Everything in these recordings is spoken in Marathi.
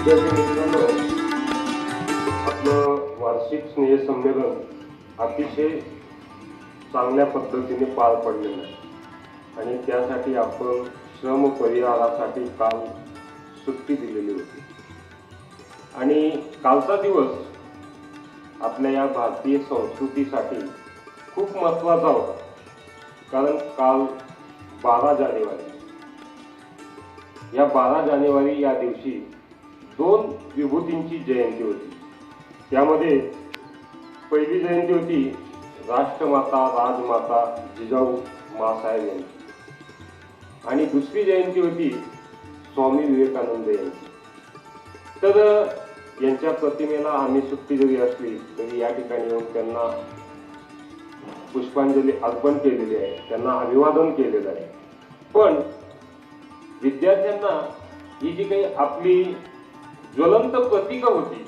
विद्यार्थी मित्रांनो आपलं वार्षिक स्नेह संमेलन अतिशय चांगल्या पद्धतीने पार पडलेलं आहे. आणि त्यासाठी आपण श्रम परिहारासाठी काल सुट्टी दिलेली होती. आणि कालचा दिवस आपल्या या भारतीय संस्कृतीसाठी खूप महत्त्वाचा होता. कारण काल बारा जानेवारी. या बारा जानेवारी या दिवशी दोन विभूतींची जयंती होती. त्यामध्ये पहिली जयंती होती राष्ट्रमाता राजमाता जिजाऊ मासाहेब यांची. आणि दुसरी जयंती होती स्वामी विवेकानंद यांची. तर यांच्या प्रतिमेला आम्ही सुट्टी जरी असली तरी या ठिकाणी येऊन त्यांना पुष्पांजली अर्पण केलेली आहे. त्यांना अभिवादन केलेलं आहे. पण विद्यार्थ्यांना ही जी काही आपली ज्वलंत प्रतीक होती.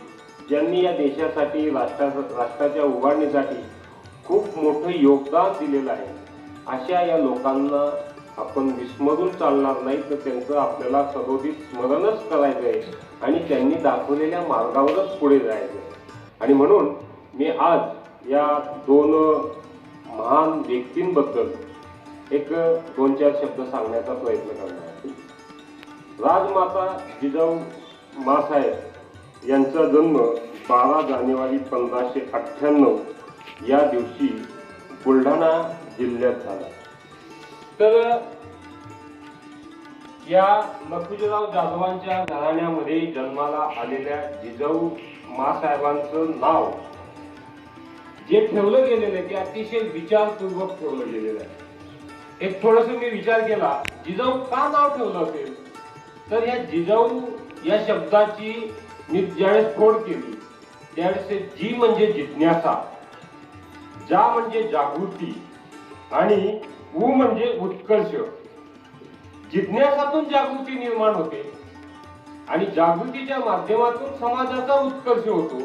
ज्यांनी या देशासाठी राष्ट्रा राष्ट्राच्या उभारणीसाठी खूप मोठं योगदान दिलेलं आहे. अशा या लोकांना आपण विस्मरून चालणार नाही तर त्यांचं आपल्याला सदोदित स्मरणच करायचं आहे आणि त्यांनी दाखवलेल्या मार्गावरच पुढे जायचं आहे. आणि म्हणून मी आज या दोन महान व्यक्तींबद्दल एक दोन चार शब्द सांगण्याचा प्रयत्न करणार आहे. राजमाता जिजाऊ मासाहेब यांचा जन्म बारा जानेवारी पंधराशे अठ्ठ्याण्णव या दिवशी बुलढाणा जिल्ह्यात झाला. तर या लखुजीराव जाधवांच्या घराण्यामध्ये जन्माला आलेल्या जिजाऊ मासाहेबांचं नाव जे ठेवलं गेलेलं आहे ते अतिशय विचारपूर्वक ठेवलं गेलेलं आहे. एक थोडस मी विचार केला जिजाऊ का नाव ठेवलं असेल? तर या जिजाऊ या शब्दाची मी ज्यावेळेस फोड केली त्यावेळेस जी म्हणजे जिज्ञासा जा म्हणजे जागृती आणि उ म्हणजे उत्कर्ष. जिज्ञासातून जागृती निर्माण होते आणि जागृतीच्या माध्यमातून समाजाचा उत्कर्ष होतो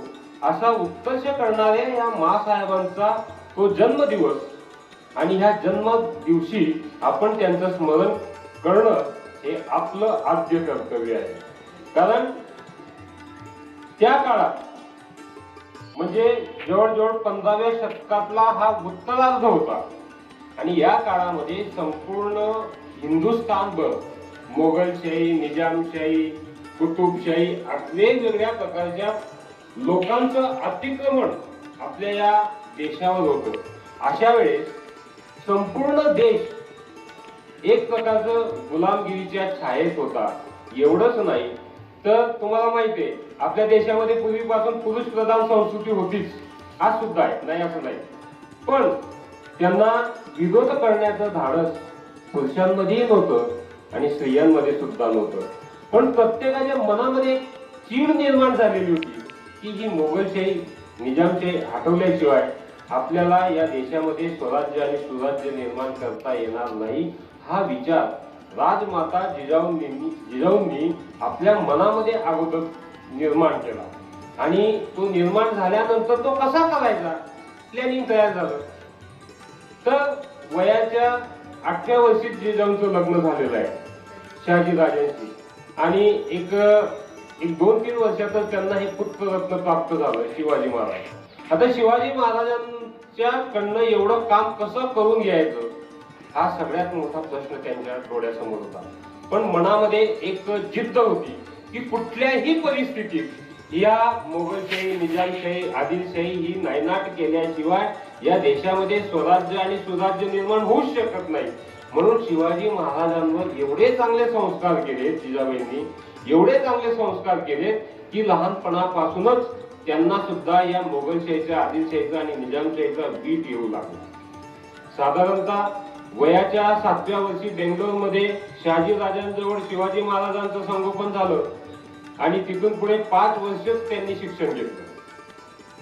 असा उत्कर्ष करणाऱ्या या मासाहेबांचा तो जन्मदिवस आणि ह्या जन्म दिवशी आपण त्यांचं स्मरण करणं हे आपलं आद्य कर्तव्य आहे. कारण त्या काळात म्हणजे जवळजवळ पंधराव्या शतकातला हा उत्तरार्ध होता आणि या काळामध्ये संपूर्ण हिंदुस्थानभर मोगलशाही निजामशाही कुतुबशाही वेगवेगळ्या प्रकारच्या लोकांचं अतिक्रमण आपल्या या देशावर होतं. अशा वेळेस संपूर्ण देश एक प्रकारचं गुलामगिरीच्या छायेत होता. एवढंच नाही तर तुम्हाला माहिती आहे आपल्या देशामध्ये पूर्वीपासून पुरुष प्रधान संस्कृती होतीच. आज सुद्धा आहे नाही असं नाही. पण त्यांना विरोध करण्याचं धाडस पुरुषांमध्येही नव्हतं आणि स्त्रियांमध्ये सुद्धा नव्हतं. पण प्रत्येकाच्या मनामध्ये एक चीड निर्माण झालेली होती की ही मोगलशाही निजामशाही हटवल्याशिवाय आपल्याला या देशामध्ये स्वराज्य आणि सुराज्य निर्माण करता येणार नाही हा विचार राजमाता जिजाऊंनी जिजाऊंनी आपल्या मनामध्ये अगोदर निर्माण केला. आणि तो निर्माण झाल्यानंतर तो कसा करायचा? प्लॅनिंग तयार झालं. तर वयाच्या आठव्या वर्षी जिजाऊंचं लग्न झालेलं आहे शहाजी राजांशी आणि एक एक दोन तीन वर्षातच त्यांना हे पुत्ररत्न प्राप्त झालं शिवाजी महाराज. आता शिवाजी महाराजांच्या कडनं एवढं काम कसं करून घ्यायचं? हा सगळ्यात मोठा प्रश्न त्यांच्या डोळ्यासमोर होता. पण मनामध्ये एक जिद्द होती की कुठल्याही परिस्थितीत या मोगलशाही निजामशाही आदिलशाही ही नायनाट केल्याशिवाय या देशामध्ये स्वराज्य आणि सुराज्य निर्माण होऊच शकत नाही. म्हणून शिवाजी महाराजांवर एवढे चांगले संस्कार केले जिजाबाईंनी एवढे चांगले संस्कार केले की लहानपणापासूनच त्यांना सुद्धा या मोगलशाहीचा आदिलशाहीचा आणि निजामशाहीचा बीट येऊ लागला. साधारणतः वयाच्या सातव्या वर्षी बेंगलोरमध्ये शहाजी राजांजवळ शिवाजी महाराजांचं संगोपन झालं. आणि तिथून पुढे पाच वर्षच त्यांनी शिक्षण घेतलं.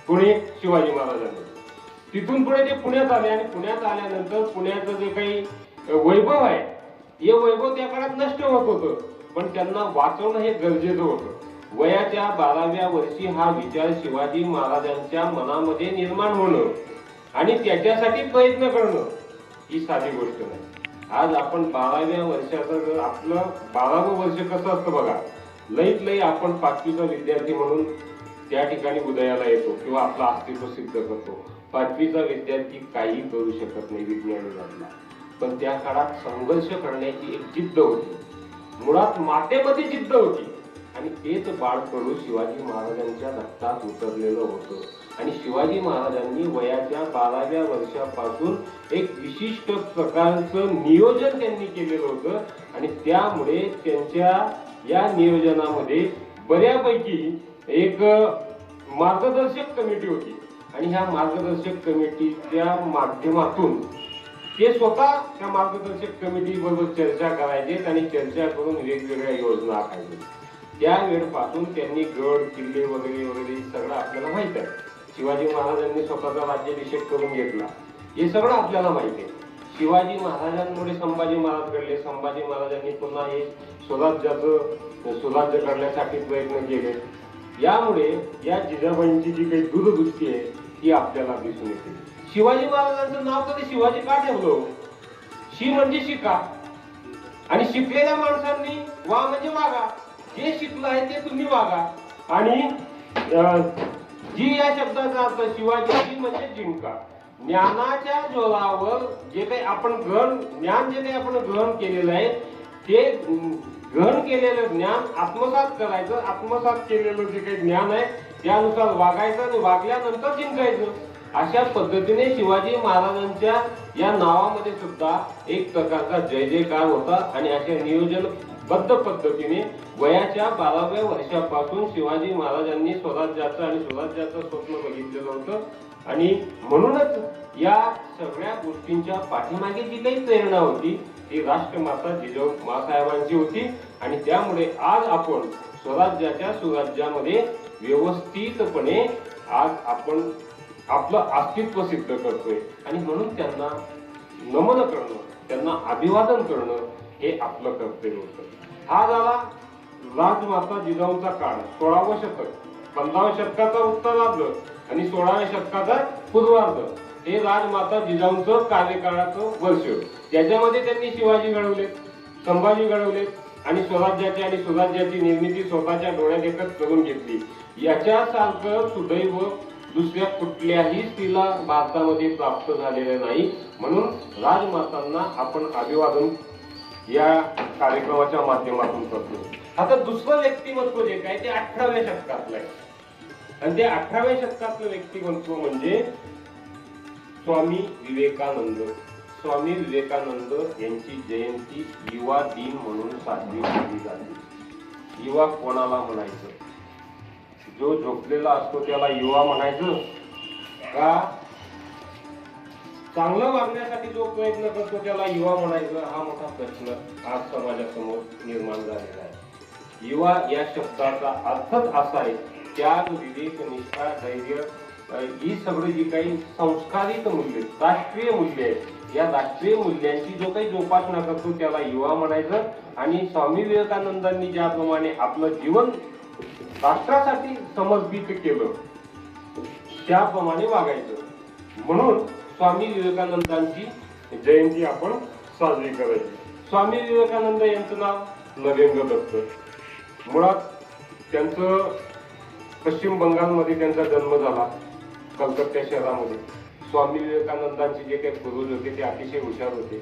पुणे शिवाजी महाराजांनी. तिथून पुढे ते पुण्यात आले आणि पुण्यात आल्यानंतर पुण्याचं जे काही वैभव आहे हे वैभव त्या काळात नष्ट होत होतं. पण त्यांना वाचवणं हे गरजेचं होतं. वयाच्या बाराव्या वर्षी हा विचार शिवाजी महाराजांच्या मनामध्ये निर्माण होणं आणि त्याच्यासाठी प्रयत्न करणं. ही साधी गोष्ट नाही. आज आपण बाराव्या वर्षाचं जर आपलं बारावं वर्ष कसं असतं बघा लईत लई आपण पाचवीचा विद्यार्थी म्हणून त्या ठिकाणी उदयाला येतो किंवा आपलं अस्तित्व सिद्ध करतो. पाचवीचा विद्यार्थी काही करू शकत नाही विज्ञान पण त्या काळात संघर्ष करण्याची एक जिद्द होती. मुळात मातेमध्ये जिद्द होती. आणि तेच बाळकडू शिवाजी महाराजांच्या रक्तात उतरलेलं होतं. आणि शिवाजी महाराजांनी वयाच्या बाराव्या वर्षापासून एक विशिष्ट प्रकारचं नियोजन त्यांनी केलेलं होतं. आणि त्यामुळे त्यांच्या या नियोजनामध्ये बऱ्यापैकी एक मार्गदर्शक कमिटी होती. आणि ह्या मार्गदर्शक कमिटीच्या माध्यमातून ते स्वतः त्या मार्गदर्शक कमिटी बरोबर चर्चा करायचे आणि चर्चा करून वेगवेगळ्या योजना आखायचे त्या वेळपासून त्यांनी गड किल्ले वगैरे वगैरे सगळं आपल्याला माहीत आहे. शिवाजी महाराजांनी स्वतःचा राज्याभिषेक करून घेतला. हे सगळं आपल्याला माहिती आहे. शिवाजी महाराजांमुळे संभाजी महाराज घडले. संभाजी महाराजांनी पुन्हा हे स्वराज्याचं स्वराज्य करण्यासाठी प्रयत्न केले. यामुळे या जिजाबाईंची जी काही दूरदृष्टी आहे ती आपल्याला दिसून येते. शिवाजी महाराजांचं नाव तरी शिवाजी का ठेवलं हो? शी म्हणजे शिका. आणि शिकलेल्या माणसांनी वा म्हणजे वागा. जे शिकलं आहे ते तुम्ही वागा. आणि जी या शब्दाचा अर्थ शिवाजी जी म्हणजे जिंका ज्ञानाच्या जोरावर जे काही आपण ग्रहण ज्ञान जे काही आपण ग्रहण केलेलं आहे ते ग्रहण केलेलं ज्ञान आत्मसात करायचं आत्मसात केलेलं जे काही ज्ञान आहे त्यानुसार वागायचं आणि वागल्यानंतर जिंकायचं. अशा पद्धतीने शिवाजी महाराजांच्या या नावामध्ये सुद्धा एक प्रकारचा जय जयकार होता आणि अशा नियोजन बद्ध पद्धतीने वयाच्या बाराव्या वर्षापासून शिवाजी महाराजांनी स्वराज्याचं आणि स्वराज्याचं स्वप्न बघितलेलं होतं. आणि म्हणूनच या सगळ्या गोष्टींच्या पाठीमागे जी काही प्रेरणा होती ती राष्ट्रमाता जिजाऊ मासाहेबांची होती. आणि त्यामुळे आज आपण स्वराज्याच्या सुराज्यामध्ये व्यवस्थितपणे आज आपण आपलं अस्तित्व सिद्ध करतोय. आणि म्हणून त्यांना नमन करणं त्यांना अभिवादन करणं हे आपलं कर्तव्य होतं. हा झाला राजमाता जिजाऊचा काळ. सोळावं शतक. पंधराव्या शतकाचा उत्तरार्ध आणि सोळाव्या शतकाचा पूर्वार्ध. हे राजमाता जिजाऊंचं कार्यकाळाचं वर्ष त्याच्यामध्ये त्यांनी शिवाजी घडवले संभाजी घडवले आणि स्वराज्याची आणि सुराज्याची निर्मिती स्वतःच्या डोळ्यात एकच करून घेतली. याच्यासारखं सुदैव दुसऱ्या कुठल्याही स्त्रीला भारतामध्ये प्राप्त झालेलं नाही. म्हणून राजमातांना आपण अभिवादन या कार्यक्रमाच्या माध्यमातून करतो. आता दुसरं व्यक्तिमत्व जे काय ते अठराव्या शतकातलं आहे. आणि ते अठराव्या शतकातलं व्यक्तिमत्व म्हणजे स्वामी विवेकानंद. स्वामी विवेकानंद यांची जयंती युवा दिन म्हणून साजरी केली जाते. युवा कोणाला म्हणायचं? जो झोपलेला असतो त्याला युवा म्हणायचं? का चांगलं वागण्यासाठी जो प्रयत्न करतो त्याला युवा म्हणायचं हा मोठा प्रश्न आज समाजासमोर निर्माण झालेला आहे. युवा या शब्दाचा अर्थच असा आहे त्याग विवेक निष्ठा धैर्य ही सगळी जी काही संस्कारित मूल्य राष्ट्रीय मूल्य आहेत या राष्ट्रीय मूल्यांची जो काही जोपासना करतो त्याला युवा म्हणायचं. आणि स्वामी विवेकानंदांनी ज्याप्रमाणे आपलं जीवन राष्ट्रासाठी समर्पित केलं त्याप्रमाणे वागायचं. म्हणून स्वामी विवेकानंदांची जयंती आपण साजरी करायची. स्वामी विवेकानंद यांचं नाव? नरेंद्र दत्त. मुळात त्यांचं पश्चिम बंगालमध्ये त्यांचा जन्म झाला कलकत्ता शहरामध्ये. स्वामी विवेकानंदांचे जे काही पूर्वज होते ते अतिशय हुशार होते.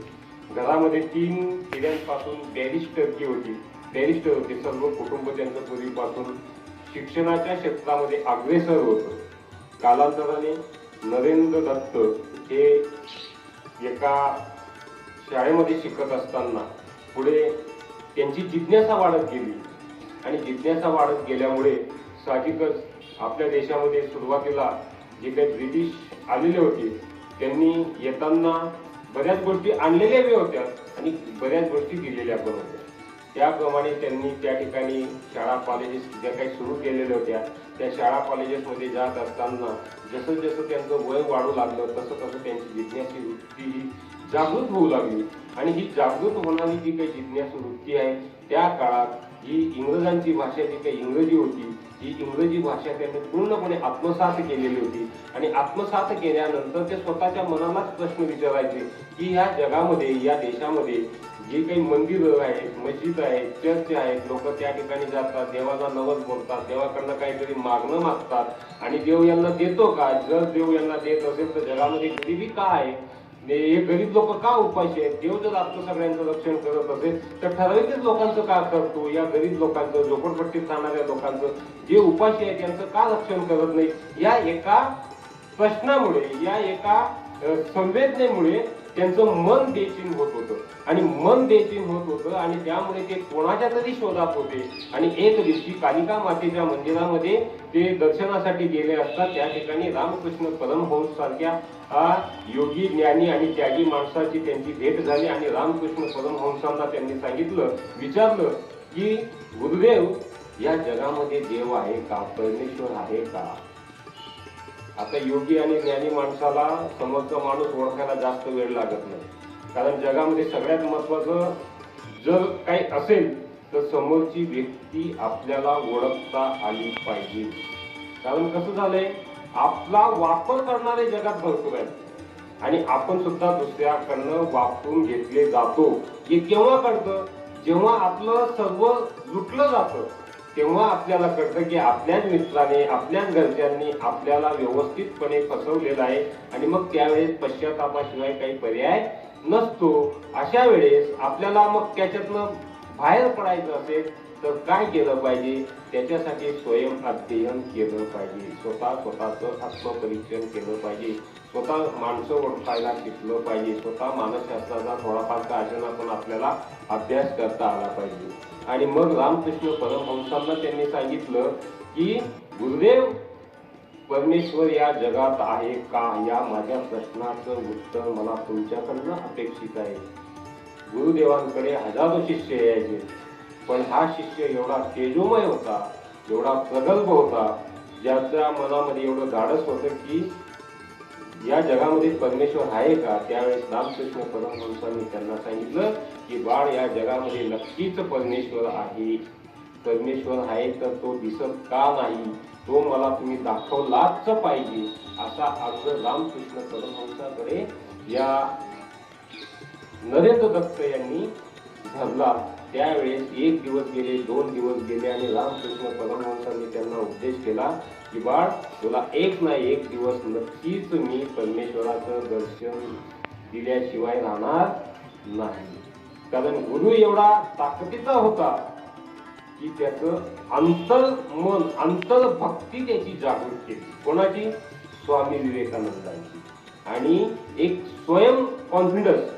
घरामध्ये तीन पिढ्यांपासून बॅरिस्टरची होती बॅरिस्टर होते. सर्व कुटुंब त्यांचं पूर्वीपासून शिक्षणाच्या क्षेत्रामध्ये अग्रेसर होतं. कालांतराने नरेंद्र दत्त हे एका शाळेमध्ये शिकत असताना पुढे त्यांची जिज्ञासा वाढत गेली. आणि जिज्ञासा वाढत गेल्यामुळे साहजिकच आपल्या देशामध्ये सुरुवातीला जे काही ब्रिटिश आलेले होते त्यांनी येताना बऱ्याच गोष्टी आणलेल्या बी होत्या आणि बऱ्याच गोष्टी दिलेल्या पण होत्या. त्याप्रमाणे त्यांनी त्या ठिकाणी शाळा कॉलेजेस ज्या काही सुरू केलेल्या होत्या. त्या शाळा कॉलेजेसमध्ये जात असताना जसं जसं त्यांचं वय वाढू लागलं तसं तसं त्यांची जिज्ञासी वृत्ती ही जागृत होऊ लागली. आणि ही जागृत होणारी जी काही जिज्ञासू वृत्ती आहे त्या काळात ही इंग्रजांची भाषा जी काही इंग्रजी होती ही इंग्रजी भाषा त्यांनी पूर्णपणे आत्मसात केलेली होती. आणि आत्मसात केल्यानंतर ते स्वतःच्या मनालाच प्रश्न विचारायचे की ह्या जगामध्ये या देशामध्ये जे काही मंदिरं आहेत मस्जिद आहेत चर्च आहेत लोक त्या ठिकाणी जातात देवाचा नवस बोलतात देवाकडनं काहीतरी मागणं मागतात. आणि देव यांना देतो का? जर देव यांना देत असेल तर जगामध्ये गरिबी का आहे? हे गरीब लोक का उपाशी आहेत? देव जर आपलं सगळ्यांचं रक्षण करत असेल तर ठराविकच लोकांचं का करतो? या गरीब लोकांचं झोपडपट्टीत राहणाऱ्या लोकांचं जे उपाशी आहेत त्यांचं का रक्षण करत नाही? या एका प्रश्नामुळे या एका संवेदनेमुळे त्यांचं मन बेचीन होत होतं. आणि मन बेचीन होत होतं आणि त्यामुळे ते कोणाच्या तरी शोधात होते. आणि एक दिवशी कालिका मातेच्या मंदिरामध्ये ते दर्शनासाठी गेले असतात त्या ठिकाणी रामकृष्ण परमहंस सारख्या योगी ज्ञानी आणि त्यागी माणसाची त्यांची भेट झाली आणि रामकृष्ण परमहंसांना त्यांनी सांगितलं विचारलं की गुरुदेव या जगामध्ये देव आहे का? परमेश्वर आहे का? आता योगी आणि ज्ञानी माणसाला समोरचा माणूस ओळखायला जास्त वेळ लागत नाही. कारण जगामध्ये सगळ्यात महत्वाचं जर काही असेल तर समोरची व्यक्ती आपल्याला ओळखता आली पाहिजे. कारण कसं झालंय? आपला वापर करणारे जगात भरपूर आहेत. आणि आपण सुद्धा दुसऱ्याकडनं वापरून घेतले जातो. हे केव्हा कळतं? जेव्हा आपलं सर्व लुटलं जातं तेव्हा आपल्याला कळतं की आपल्याच मित्राने आपल्याच घरच्यांनी आपल्याला व्यवस्थितपणे फसवलेलं आहे आणि मग त्यावेळेस पश्चातापाशिवाय काही पर्याय नसतो. अशा वेळेस आपल्याला मग त्याच्यातनं बाहेर पडायचं असेल तर काय केलं पाहिजे? त्याच्यासाठी स्वयं अध्ययन केलं पाहिजे. स्वतः स्वतःचं आत्मपरीक्षण केलं पाहिजे. स्वतः माणसं ओळखायला शिकलं पाहिजे. स्वतः मानसशास्त्राचा थोडाफार का पण आपल्याला अभ्यास करता आला पाहिजे. आणि मग रामकृष्ण परमहंसांना त्यांनी सांगितलं की गुरुदेव परमेश्वर या जगात आहे का? या माझ्या प्रश्नाचं उत्तर मला तुमच्याकडनं अपेक्षित आहे. गुरुदेवांकडे हजारो शिष्य यायचे. पण हा शिष्य एवढा तेजोमय होता एवढा प्रगल्भ होता ज्याच्या मनामध्ये एवढं धाडस होतं की या जगामध्ये परमेश्वर आहे का? त्यावेळेस रामकृष्ण परमहंसांनी त्यांना सांगितलं की बाळ या जगामध्ये नक्कीच परमेश्वर आहे. परमेश्वर आहे तर तो दिसत का नाही? तो मला तुम्ही दाखवलाच पाहिजे असा आग्रह रामकृष्ण परमहंसाकडे या नरेंद्र दत्त यांनी धरला. त्यावेळेस एक दिवस गेले दोन दिवस गेले आणि रामकृष्ण परमहंसांनी त्यांना उपदेश केला की बाळ तुला एक ना एक दिवस नक्कीच मी परमेश्वराचं दर्शन दिल्याशिवाय राहणार नाही. कारण गुरु एवढा ताकदीचा होता की त्याचं अंतर मन अंतर भक्ती त्याची जागृत केली. कोणाची? स्वामी विवेकानंदांची. आणि एक स्वयं कॉन्फिडन्स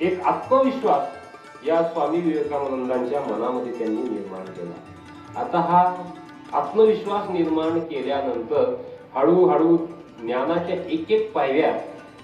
एक आत्मविश्वास या स्वामी विवेकानंदांच्या मनामध्ये त्यांनी निर्माण केला. आता हा आत्मविश्वास निर्माण केल्यानंतर हळूहळू ज्ञानाच्या एक एक पायऱ्या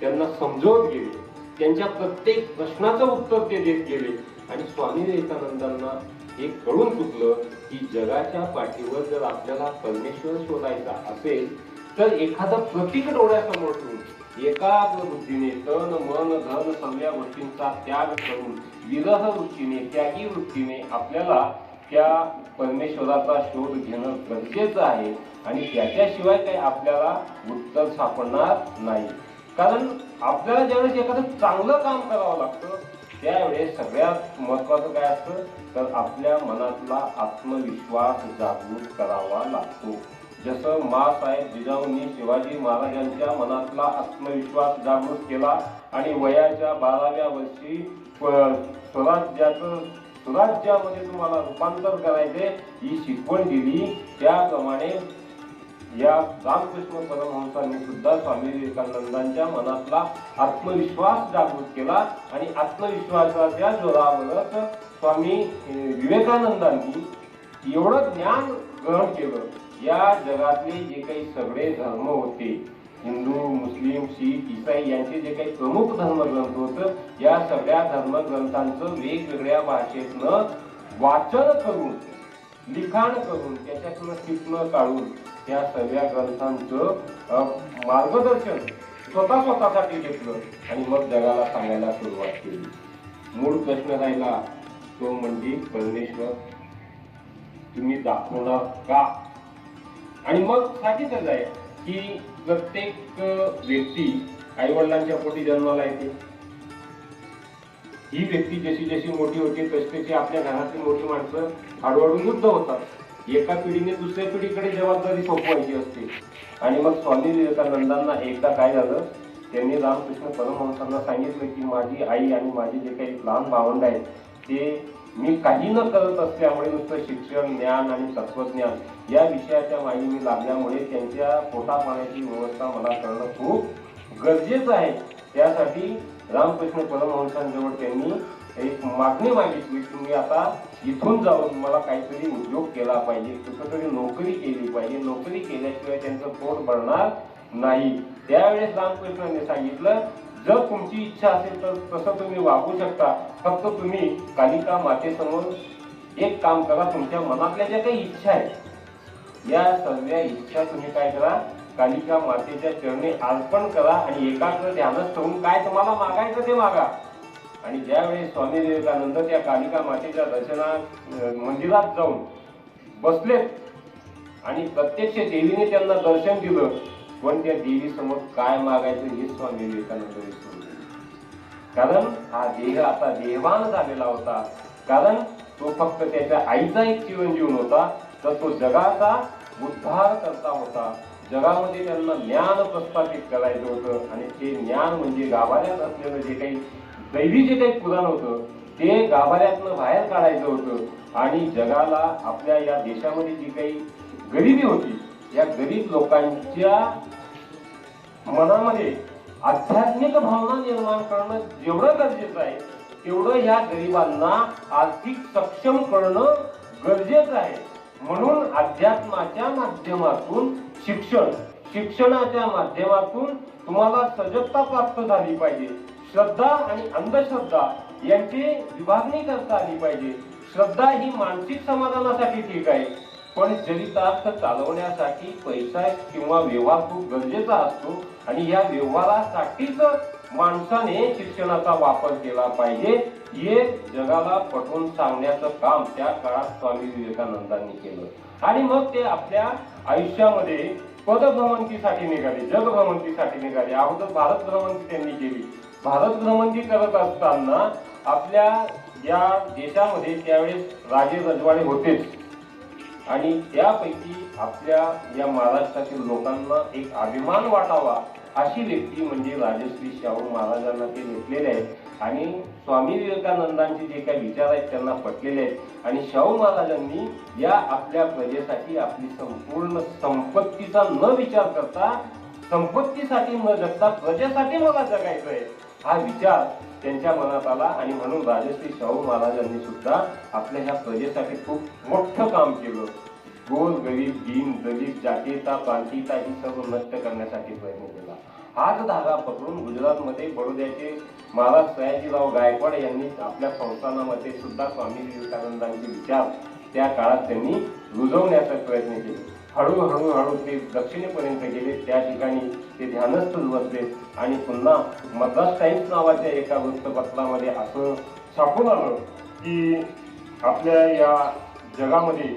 त्यांना समजवत गेले. त्यांच्या प्रत्येक प्रश्नाचं उत्तर ते देत गेले. आणि स्वामी विवेकानंदांना हे कळून चुकलं की जगाच्या पाठीवर जर आपल्याला परमेश्वर शोधायचा असेल तर एखादा प्रतीक डोळ्यासमोर ठेवून एकाग्र वृत्तीने तन मन धन सगळ्या गोष्टींचा त्याग करून विरह वृत्तीने त्यागी वृत्तीने आपल्याला त्या परमेश्वराचा शोध घेणं गरजेचं आहे आणि त्याच्याशिवाय काही आपल्याला उत्तर सापडणार नाही. कारण आपल्याला ज्यावेळेस एखादं चांगलं काम करावं लागतं त्यावेळेस सगळ्यात महत्वाचं काय असतं? तर आपल्या मनातला आत्मविश्वास जागृत करावा लागतो. जसं मासाहेब जिजाऊंनी शिवाजी महाराजांच्या मनातला आत्मविश्वास जागृत केला आणि वयाच्या बाराव्या वर्षी स्वराज्याचं स्वराज्यामध्ये तुम्हाला रूपांतर करायचे ही शिकवण दिली. त्याप्रमाणे या रामकृष्ण परमहंसांनी सुद्धा स्वामी विवेकानंदांच्या मनातला आत्मविश्वास जागृत केला आणि आत्मविश्वासाच्या जोरावरच स्वामी विवेकानंदांनी एवढं ज्ञान ग्रहण केलं. या जगातले जे काही सगळे धर्म होते हिंदू मुस्लिम शीख इसाई यांचे जे काही प्रमुख धर्मग्रंथ होत या सगळ्या धर्मग्रंथांचं वेगवेगळ्या भाषेतनं वाचन करून लिखाण करून त्याच्यातून टिपणं काढून त्या सगळ्या ग्रंथांचं मार्गदर्शन स्वतः स्वतःसाठी घेतलं आणि मग जगाला सांगायला सुरुवात केली. मूळ प्रश्न राहिला तो म्हणजे परमेश्वर तुम्ही दाखवणार का? आणि मग साहजिकच आहे की प्रत्येक व्यक्ती आई वडिलांच्या पोटी जन्माला येते. ही व्यक्ती जशी जशी मोठी होती तशी तशी आपल्या घरातील मोठी माणसं हळूहळू युद्ध होतात. एका पिढीने दुसऱ्या पिढीकडे जबाबदारी सोपवायची असते. आणि मग स्वामी विवेकानंदांना एकदा काय झालं? त्यांनी रामकृष्ण परमहंसांना सांगितलं की माझी आई आणि माझे जे काही लहान भावंड आहेत ते मी काही न करत असल्यामुळे नुसतं शिक्षण ज्ञान आणि तत्वज्ञान या विषयाच्या मागे मी लागल्यामुळे त्यांच्या पोटापाण्याची व्यवस्था मला करणं खूप गरजेचं आहे. त्यासाठी रामकृष्ण परमहंसांजवळ त्यांनी एक मागणी मागितली की मी आता इथून जाऊन मला काहीतरी उद्योग केला पाहिजे कुठंतरी नोकरी केली पाहिजे. नोकरी केल्याशिवाय त्यांचं पोट भरणार नाही. त्यावेळेस रामकृष्णांनी सांगितलं जर तुमची इच्छा असेल तर तसं तुम्ही वागू शकता. फक्त तुम्ही कालिका मातेसमोर एक काम करा तुमच्या मनातल्या ज्या काही इच्छा आहेत या सगळ्या इच्छा तुम्ही काय करा कालिका मातेच्या चरणी अर्पण करा आणि एकाग्र ध्यानच ठेवून काय तुम्हाला मागायचं ते मागा. आणि ज्यावेळेस स्वामी विवेकानंद त्या कालिका मातेच्या दर्शना मंदिरात जाऊन बसलेत आणि प्रत्यक्ष देवीने त्यांना दर्शन दिलं पण त्या देवी समोर काय मागायचं हे स्वामी विवेकानंद विसरून कारण हा देह आता देहवान झालेला होता. कारण तो फक्त त्याच्या आईचा एक चिरंजीव होता. तर तो जगाचा उद्धार करता होता. जगामध्ये त्यांना ज्ञान प्रस्थापित करायचं होतं. आणि ते ज्ञान म्हणजे गाभाऱ्यात असलेलं जे काही दैवी जे काही पुराण होतं ते गाभाऱ्यातनं बाहेर काढायचं होतं. आणि जगाला आपल्या या देशामध्ये जी काही गरिबी होती या गरीब लोकांच्या मनामध्ये आध्यात्मिक भावना निर्माण करणं जेवढं गरजेचं आहे तेवढं ह्या गरिबांना आर्थिक सक्षम करणं गरजेचं आहे. म्हणून अध्यात्माच्या माध्यमातून शिक्षण शिक्षणाच्या माध्यमातून तुम्हाला सजगता प्राप्त झाली पाहिजे. श्रद्धा आणि अंधश्रद्धा यांची विभागणी करता आली पाहिजे. श्रद्धा ही मानसिक समाधानासाठी ठीक आहे पण चरितार्थ चालवण्यासाठी पैसा किंवा व्यवहार खूप गरजेचा असतो. आणि या व्यवहारासाठीच माणसाने शिक्षणाचा वापर केला पाहिजे. हे जगाला पटवून सांगण्याचं काम त्या काळात स्वामी विवेकानंदांनी केलं. आणि मग ते आपल्या आयुष्यामध्ये पदभ्रमंतीसाठी निघाले जगभ्रमंतीसाठी निघाले. अगोदर भारत भ्रमंती त्यांनी केली. भारत भ्रमंती करत असताना आपल्या या देशामध्ये त्यावेळेस राजे रजवाडे होतेच. आणि त्यापैकी आपल्या या महाराष्ट्रातील लोकांना एक अभिमान वाटावा अशी व्यक्ती म्हणजे राजश्री शाहू महाराजांना ते भेटलेले आहेत. आणि स्वामी विवेकानंदांचे जे काही विचार आहेत त्यांना पटलेले आहेत. आणि शाहू महाराजांनी या आपल्या प्रजेसाठी आपली संपूर्ण संपत्तीचा न विचार करता संपत्तीसाठी न जगता प्रजेसाठी मला जगायचं आहे हा विचार त्यांच्या मनात आला. आणि म्हणून राजश्री शाहू महाराजांनी सुद्धा आपल्या ह्या प्रजेसाठी खूप मोठं काम केलं. गोर गरीब दीन दलित जातीयता प्रांतीचा ही सर्व नष्ट करण्यासाठी प्रयत्न केला. हाच धागा पकडून गुजरातमध्ये बडोद्याचे महाराज सयाजीराव गायकवाड यांनी आपल्या संस्थानामध्ये सुद्धा स्वामी विवेकानंदांचे विचार त्या काळात त्यांनी रुजवण्याचा प्रयत्न केला. हळूहळू हळू ते दक्षिणेपर्यंत गेले. त्या ठिकाणी ते ध्यानस्थ बसले आणि पुन्हा मद्रास टाइम्स नावाच्या एका वृत्तपत्रामध्ये असं छापून आलं की आपल्या या जगामध्ये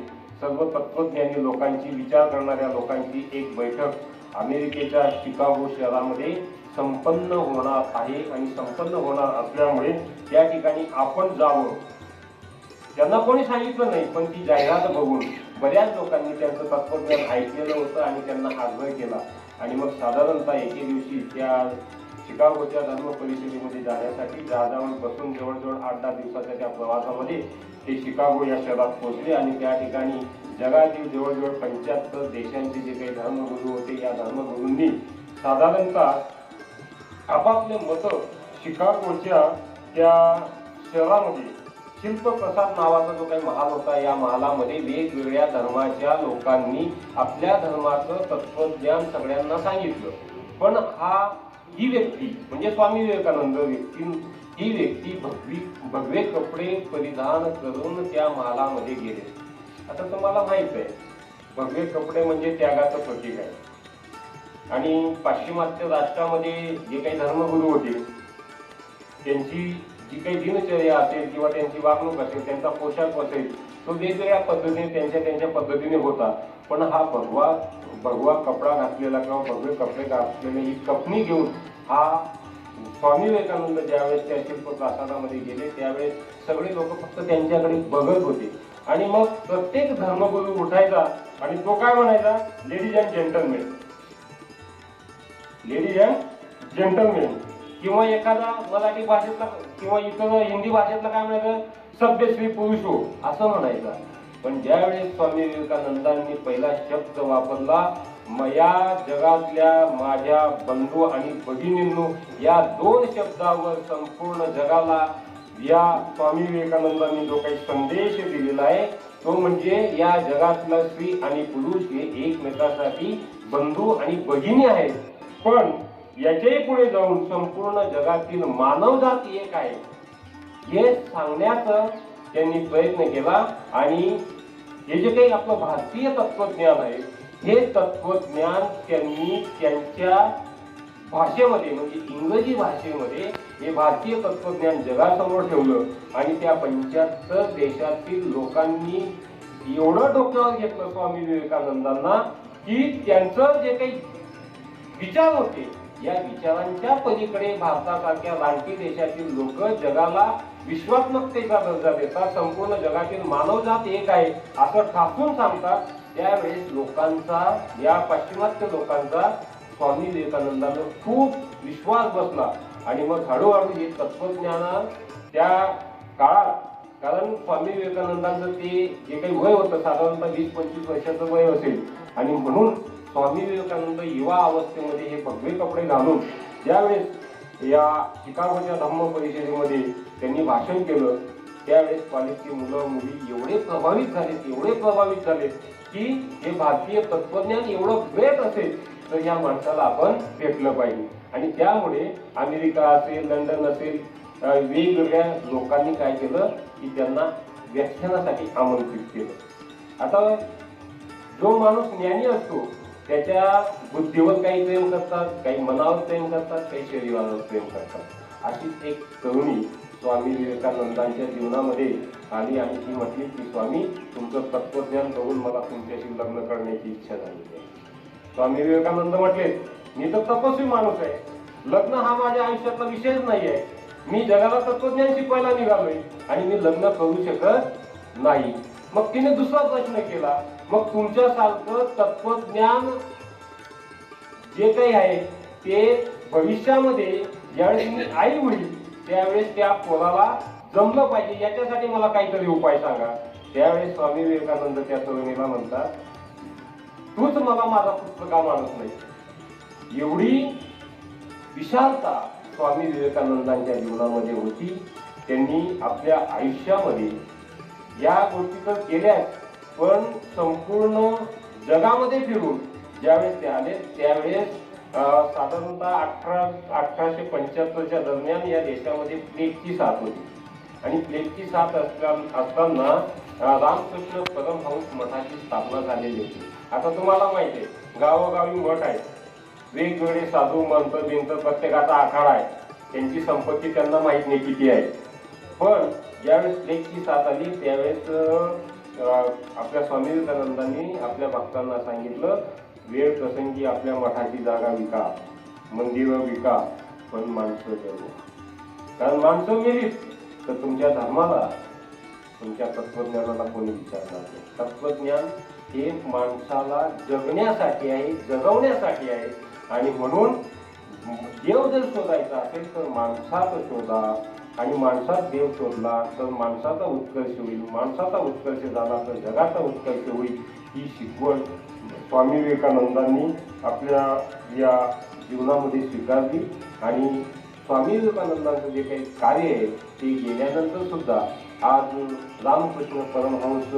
सर्व तत्वज्ञानी लोकांची विचार करणाऱ्या लोकांची एक बैठक अमेरिकेच्या शिकागो शहरामध्ये संपन्न होणार आहे आणि संपन्न होणार असल्यामुळे त्या ठिकाणी आपण जावं. त्यांना कोणी सांगितलं नाही पण ती जाहिरात बघून बऱ्याच लोकांनी त्यांचं तत्वज्ञान ऐकलेलं होतं आणि त्यांना आग्रह केला. आणि मग साधारणतः एके दिवशी त्या शिकागोच्या धर्म परिषदेमध्ये जाण्यासाठी जहाजावर बसून जवळजवळ आठ दहा दिवसाच्या त्या प्रवासामध्ये ते शिकागो या शहरात पोहोचले आणि त्या ठिकाणी जगातील जवळजवळ पंच्याहत्तर देशांचे जे काही धर्मगुरू होते या धर्मगुरूंनी साधारणतः आपापले मतं शिकागोच्या त्या शहरामध्ये शिल्पप्रसाद नावाचा जो काही महाल होता या महालामध्ये वेगवेगळ्या धर्माच्या लोकांनी आपल्या धर्माचं तत्वज्ञान सगळ्यांना सांगितलं. पण हा ही व्यक्ती म्हणजे स्वामी विवेकानंद व्यक्ती ही व्यक्ती भगवी भगवे कपडे परिधान करून त्या महालामध्ये गेले. आता तुम्हाला माहीत आहे भगवे कपडे म्हणजे त्यागाचं प्रतीक आहे. आणि पाश्चिमात्य राष्ट्रामध्ये जे काही धर्मगुरू होते त्यांची जी काही दिनचर्या असेल किंवा त्यांची वागणूक असेल त्यांचा पोशाख असेल तो वेगवेगळ्या पद्धतीने त्यांच्या त्यांच्या पद्धतीने होता. पण हा भगवा भगवा कपडा घातलेला किंवा भगवे कपडे घातलेले ही कपनी घेऊन हा स्वामी विवेकानंद ज्यावेळेस त्या शिल्प प्रासादामध्ये गेले त्यावेळेस सगळे लोक फक्त त्यांच्याकडे बघत होते. आणि मग प्रत्येक धर्मगुरू उठायचा आणि तो काय म्हणायचा? Ladies and gentlemen ladies and gentlemen किंवा एखादा मराठी भाषेतला किंवा इतर हिंदी भाषेतला काय म्हणायचं? सभ्य स्त्री पुरुष हो असं म्हणायचं. पण ज्यावेळेस स्वामी विवेकानंदांनी पहिला शब्द वापरला मया या जगातल्या माझ्या बंधू आणि भगिनींनो या दोन शब्दावर संपूर्ण जगाला या स्वामी विवेकानंदांनी जो काही संदेश दिलेला आहे तो म्हणजे या जगातला स्त्री आणि पुरुष हे एकमेकासाठी बंधू आणि भगिनी आहेत. पण याच्याही पुढे जाऊन संपूर्ण जगातील मानवजात एक आहे. हे सांगण्याचा त्यांनी प्रयत्न केला आणि हे जे काही आपलं भारतीय तत्वज्ञान आहे हे तत्वज्ञान त्यांनी त्यांच्या भाषेमध्ये म्हणजे इंग्रजी भाषेमध्ये हे भारतीय तत्वज्ञान जगासमोर ठेवलं आणि त्या पंच्याहत्तर देशातील लोकांनी एवढं डोक्यावर घेतलं स्वामी विवेकानंदांना की त्यांचं जे काही विचार होते या विचारांच्या पलीकडे भारतासारख्या रानटी देशातील लोक जगाला विश्वात्मकतेचा दर्जा देतात संपूर्ण जगातील मानवजात एक आहे असं ठाकून सांगतात. त्यावेळेस लोकांचा या पाश्चिमात्य लोकांचा स्वामी विवेकानंदानं खूप विश्वास बसला. आणि मग हळूहळू हे तत्वज्ञान त्या काळात कारण स्वामी विवेकानंदांचं ते जे काही वय होतं साधारणतः वीस पंचवीस वर्षाचं वय असेल. आणि म्हणून स्वामी विवेकानंद युवा अवस्थेमध्ये हे भगवे कपडे घालून ज्यावेळेस या शिकागोच्या धम्म परिषदेमध्ये त्यांनी भाषण केलं त्यावेळेस कॉलेजची मुलं मुली एवढे प्रभावित झालेत एवढे प्रभावित झालेत की हे भारतीय तत्वज्ञान एवढं ग्रेट असेल तर या माणसाला आपण भेटलं पाहिजे. आणि त्यामुळे अमेरिका असेल लंडन असेल वेगवेगळ्या लोकांनी काय केलं की त्यांना व्याख्यानासाठी आमंत्रित केलं. आता जो माणूस ज्ञानी असतो त्याच्या बुद्धीवर काही प्रेम करतात काही मनावर प्रेम करतात काही शरीरावर प्रेम करतात. अशीच एक तरुणी स्वामी विवेकानंदांच्या जीवनामध्ये आली आणि ती म्हटली की स्वामी तुमचं तत्वज्ञान बघून मला तुमच्याशी लग्न करण्याची इच्छा झाली आहे. स्वामी विवेकानंद म्हटले मी तर तपस्वी माणूस आहे. लग्न हा माझ्या आयुष्यातला विषयच नाही आहे मी जगाला तत्वज्ञान शिकवायला निघालोय आणि मी लग्न करू शकत नाही. मग तिने दुसरा प्रश्न केला मग तुमच्यासारखं तत्वज्ञान जे काही आहे ते भविष्यामध्ये ज्यावेळेस मी आई होईल त्यावेळेस त्या पोराला जमलं पाहिजे याच्यासाठी मला काहीतरी उपाय सांगा. त्यावेळेस स्वामी विवेकानंद त्या तरुणीला म्हणतात तूच मला माझा पुत्र का मानत नाही. एवढी विशालता स्वामी विवेकानंदांच्या जीवनामध्ये होती. त्यांनी आपल्या आयुष्यामध्ये या गोष्टी तर केल्याच पण संपूर्ण जगामध्ये फिरून ज्यावेळेस ते आले त्यावेळेस साधारणतः अठरा अठराशे पंच्याहत्तरच्या दरम्यान या देशामध्ये प्लेगची साथ होती. आणि प्लेगची साथ असता- असताना रामकृष्ण रामकृष्ण परमहंस मठाची स्थापना झालेली होती. आता तुम्हाला माहिती आहे गावोगावी मठ आहेत. वेगवेगळे साधू मंत बिंत प्रत्येकाचा आखाडा आहे. त्यांची संपत्ती त्यांना माहीत नाही किती आहे. पण ज्यावेळेस प्लेगची साथ आली त्यावेळेस आपल्या स्वामी विवेकानंदांनी आपल्या भक्तांना सांगितलं वेळ प्रसंगी आपल्या मठाची जागा विका मंदिरं विका पण माणसं जगू. कारण माणसं गेलीच तर तुमच्या धर्माला तुमच्या तत्वज्ञानाला कोणी विचारणार नाही. तत्वज्ञान हे माणसाला जगण्यासाठी आहे जगवण्यासाठी आहे. आणि म्हणून देव जर शोधायचा असेल तर माणसाचं शोधा. आणि माणसात देव शोधला तर माणसाचा उत्कर्ष होईल. माणसाचा उत्कर्ष झाला तर जगाचा उत्कर्ष होईल ही शिकवण स्वामी विवेकानंदांनी आपल्या या जीवनामध्ये स्वीकारली. आणि स्वामी विवेकानंदांचं जे काही कार्य आहे ते गेल्यानंतर सुद्धा आज रामकृष्ण परमहंस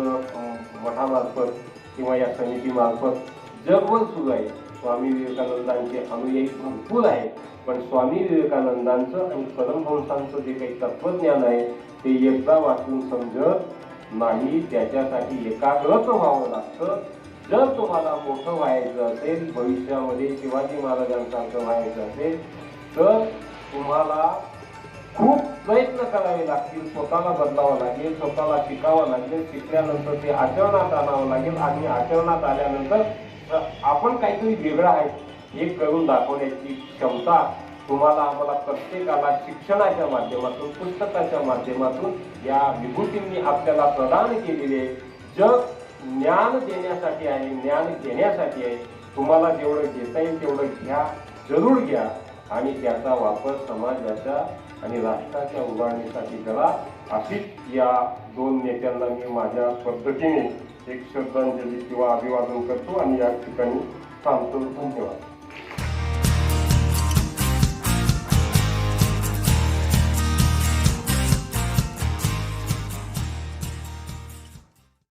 मठामार्फत किंवा या समितीमार्फत जगभर सुरू आहे. स्वामी विवेकानंदांचे अनुयायी भरपूर आहेत. पण स्वामी विवेकानंदांचं आणि परमहंसांचं जे काही तत्वज्ञान आहे ते एकदा वाचून समजत नाही. त्याच्यासाठी एकाग्रच व्हावं लागतं. जर तुम्हाला मोठं व्हायचं असेल भविष्यामध्ये शिवाजी महाराजांसारखं व्हायचं असेल तर तुम्हाला खूप प्रयत्न करावे लागतील. स्वतःला बदलावं लागेल स्वतःला शिकावं लागेल. शिकल्यानंतर ते आचरणात आणावं लागेल आणि आचरणात आल्यानंतर आपण काहीतरी वेगळं आहे. हे करून दाखवण्याची क्षमता तुम्हाला आम्हाला प्रत्येकाला शिक्षणाच्या माध्यमातून पुस्तकाच्या माध्यमातून या विभूतींनी आपल्याला प्रदान केलेले जग ज्ञान देण्यासाठी आहे ज्ञान घेण्यासाठी आहे. तुम्हाला जेवढं घेता येईल तेवढं घ्या जरूर घ्या. आणि त्याचा वापर समाजाच्या आणि राष्ट्राच्या उभारणीसाठी करा. अशीच या दोन नेत्यांना मी माझ्या पद्धतीने एक श्रद्धांजली किंवा अभिवादन करतो आणि या ठिकाणी सांगतो धन्यवाद. Thank you.